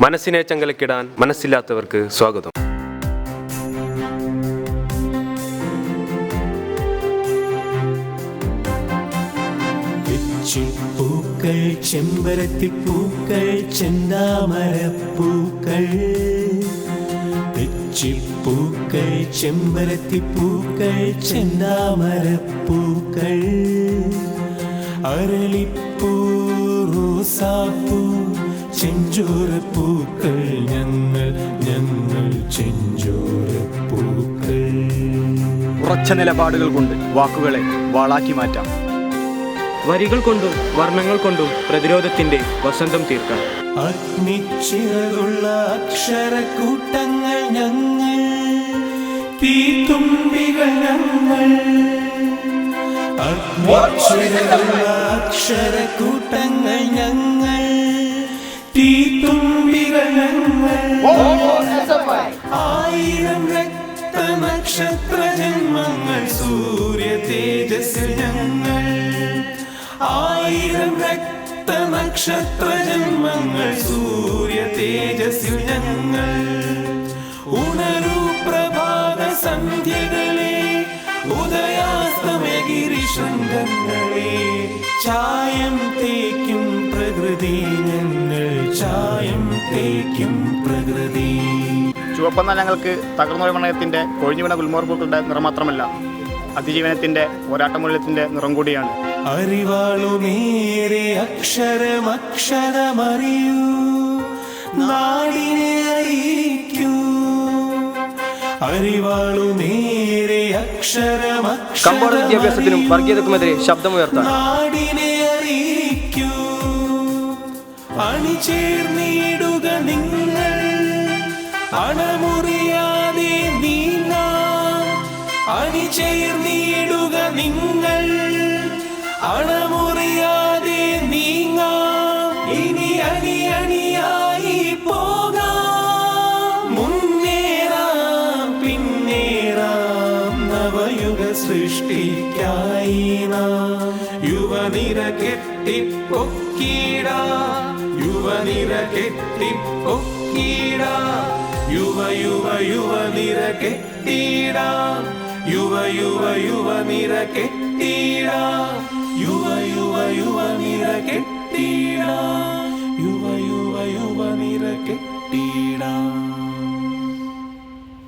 മനസ്സിനെ ചങ്കലക്കിടാൻ മനസ്സില്ലാത്തവർക്ക് സ്വാഗതം. പൂക്കൾ ചെമ്പരത്തിപ്പൂക്കൾ ചെന്താമരപ്പൂക്കൾ തെച്ചിപ്പൂക്കൾ ചെമ്പരത്തിപ്പൂക്കൾ ചെന്താമരപ്പൂക്കൾ അരളിപ്പൂ റോസാപ്പൂ ചെഞ്ചോരപ്പൂക്കൾ ഞങ്ങൾ ഞങ്ങൾ ചെഞ്ചോരപ്പൂക്കൾ. ഉറച്ച നിലപാടുകൾ കൊണ്ട് വാക്കുകളെ വാളാക്കി മാറ്റാം. വരികൾ കൊണ്ടും വർണങ്ങൾ കൊണ്ടും പ്രതിരോധത്തിന്റെ വസന്തം തീർക്കാം. അഗ്നിച്ചിറകുള്ള അക്ഷരക്കൂട്ടങ്ങൾ ഞങ്ങൾ തീത്തുമ്പികൾ ഞങ്ങൾ. അഗ്നിച്ചിറകുള്ള അക്ഷരക്കൂട്ടങ്ങൾ ഞങ്ങൾ തീത്തുമ്പികൾ ഞങ്ങൾ ആയിരം രക്തനക്ഷത്ര ജന്മങ്ങൾ സൂര്യ തേജസ് ഞങ്ങൾ. ആയിരം രക്തനക്ഷത്ര ജന്മങ്ങൾ സൂര്യ തേജസ് ഞങ്ങൾ. ഉണരൂ പ്രഭാത സന്ധ്യകളെ ഉദയാസ്തമഗിരി ശൃംഗങ്ങളെ ചായം തേക്കും ചായം തേക്കും പ്രകൃതി. ചുവപ്പെന്ന ഞങ്ങൾക്ക് തകർന്നുപോയ പ്രണയത്തിന്റെ കൊഴിഞ്ഞു വീണ ഗുൽമോർപ്പൂക്കളുടെ നിറം മാത്രമല്ല അതിജീവനത്തിന്റെ പോരാട്ടമൂല്യത്തിന്റെ നിറം കൂടിയാണ്. അറിവാളുമേറെ അക്ഷരമക്ഷരമറിയൂ നാടിനെ അറിയിക്കൂ. അറിവാളുമേറെ കമ്പോള വിദ്യാഭ്യാസത്തിനും വർഗീയതക്കുമെതിരെ ശബ്ദമുയർത്താൻ. നാടിനെ അറിയിക്കൂ. അണിചേർന്നിടുക നിങ്ങൾ അണമുറിയാതെ നീങ്ങാം അണിചേർന്നിടുക നിങ്ങൾ. അണമുറിയാതെ നീങ്ങാം. ഇനി അണി അണിയായി പോകാം. മുന്നേറാം പിന്നേറാം. നവയുഗ സൃഷ്ടിക്കായി യുവനിര കെട്ടിപ്പൊക്കീട നിര കെട്ടിപ്പൊക്കീട യുവ യുവ യുവ നിര കെട്ടീട യുവ യുവ യുവ നിര യുവ യുവ യുവ നിര യുവ യുവ യുവ നിര